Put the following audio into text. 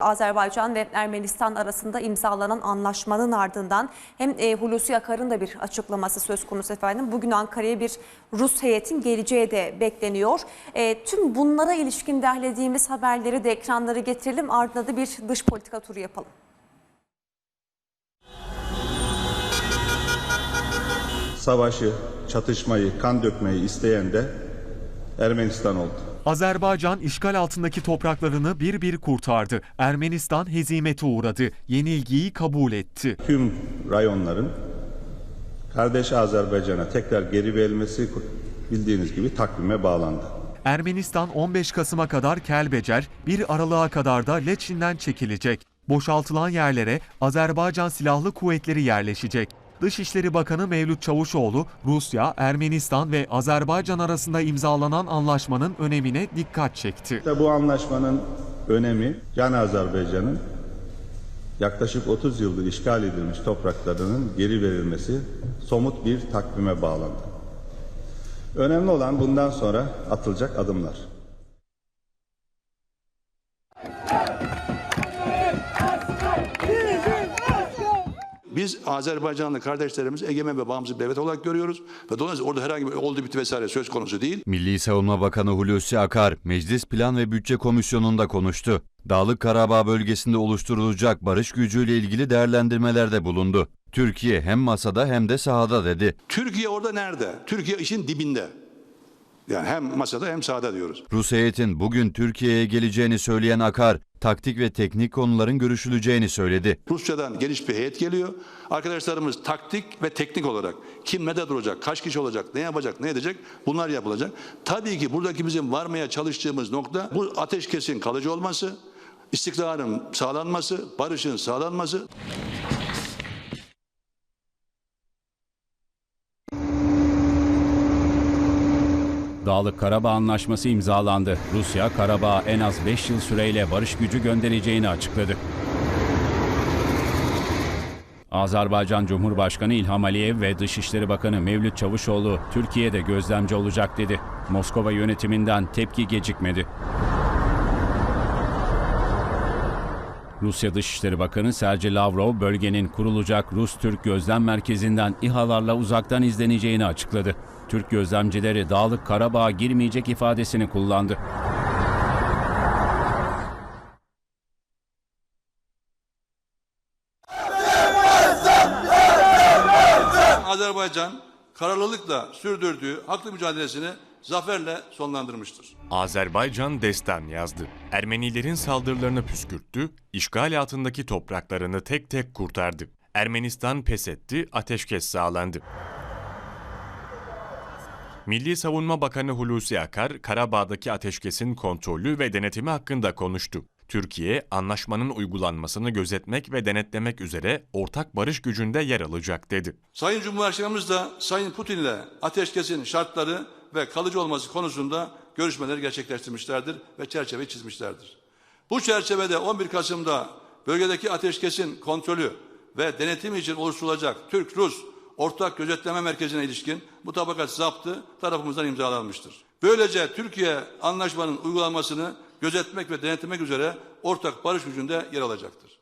Azerbaycan ve Ermenistan arasında imzalanan anlaşmanın ardından hem e, Hulusi Akar'ın da bir açıklaması söz konusu efendim. Bugün Ankara'ya bir Rus heyetin geleceği de bekleniyor. E, tüm bunlara ilişkin derlediğimiz haberleri de ekranlara getirelim. Ardından da bir dış politika turu yapalım. savaşı, çatışmayı, kan dökmeyi isteyen de Ermenistan oldu. Azerbaycan işgal altındaki topraklarını bir bir kurtardı. Ermenistan hezimete uğradı. Yenilgiyi kabul etti. Tüm rayonların kardeş Azerbaycan'a tekrar geri verilmesi bildiğiniz gibi takvime bağlandı. Ermenistan 15 Kasım'a kadar Kelbecer, 1 Aralık'a kadar da Leçin'den çekilecek. Boşaltılan yerlere Azerbaycan Silahlı Kuvvetleri yerleşecek. Dışişleri Bakanı Mevlüt Çavuşoğlu, Rusya, Ermenistan ve Azerbaycan arasında imzalanan anlaşmanın önemine dikkat çekti. İşte bu anlaşmanın önemi Can Azerbaycan'ın yaklaşık 30 yıldır işgal edilmiş topraklarının geri verilmesi somut bir takvime bağlandı. Önemli olan bundan sonra atılacak adımlar. Biz Azerbaycanlı kardeşlerimizi egemen ve bağımsız bir devlet olarak görüyoruz. Ve dolayısıyla orada herhangi bir oldu bitti vesaire söz konusu değil. Milli Savunma Bakanı Hulusi Akar, Meclis Plan ve Bütçe Komisyonu'nda konuştu. Dağlık Karabağ bölgesinde oluşturulacak barış gücüyle ilgili değerlendirmelerde bulundu. Türkiye hem masada hem de sahada dedi. Türkiye orada nerede? Türkiye işin dibinde. Yani hem masada hem sahada diyoruz. Rus heyetin bugün Türkiye'ye geleceğini söyleyen Akar, taktik ve teknik konuların görüşüleceğini söyledi. Rusya'dan geniş bir heyet geliyor. Arkadaşlarımız taktik ve teknik olarak kim nerede duracak, kaç kişi olacak, ne yapacak, ne edecek bunlar yapılacak. Tabii ki buradaki bizim varmaya çalıştığımız nokta bu ateşkesin kalıcı olması, istikrarın sağlanması, barışın sağlanması. Dağlık Karabağ Anlaşması imzalandı. Rusya, Karabağ'a en az 5 yıl süreyle barış gücü göndereceğini açıkladı. Azerbaycan Cumhurbaşkanı İlham Aliyev ve Dışişleri Bakanı Mevlüt Çavuşoğlu Türkiye'de gözlemci olacak dedi. Moskova yönetiminden tepki gecikmedi. Rusya Dışişleri Bakanı Sergey Lavrov bölgenin kurulacak Rus-Türk Gözlem Merkezi'nden İHA'larla uzaktan izleneceğini açıkladı. Türk gözlemcileri Dağlık Karabağ'a girmeyecek ifadesini kullandı. Azerbaycan kararlılıkla sürdürdüğü haklı mücadelesini zaferle sonlandırmıştır. Azerbaycan destan yazdı. Ermenilerin saldırılarını püskürttü, işgal altındaki topraklarını tek tek kurtardı. Ermenistan pes etti, ateşkes sağlandı. Milli Savunma Bakanı Hulusi Akar, Karabağ'daki ateşkesin kontrolü ve denetimi hakkında konuştu. Türkiye, anlaşmanın uygulanmasını gözetmek ve denetlemek üzere ortak barış gücünde yer alacak dedi. Sayın Cumhurbaşkanımız da Sayın Putin ile ateşkesin şartları ve kalıcı olması konusunda görüşmeleri gerçekleştirmişlerdir ve çerçeveyi çizmişlerdir. Bu çerçevede 11 Kasım'da bölgedeki ateşkesin kontrolü ve denetimi için oluşturulacak Türk-Rus Ortak Gözetleme Merkezi'ne ilişkin mutabakat zaptı tarafımızdan imzalanmıştır. Böylece Türkiye anlaşmanın uygulanmasını gözetmek ve denetlemek üzere ortak barış gücünde yer alacaktır.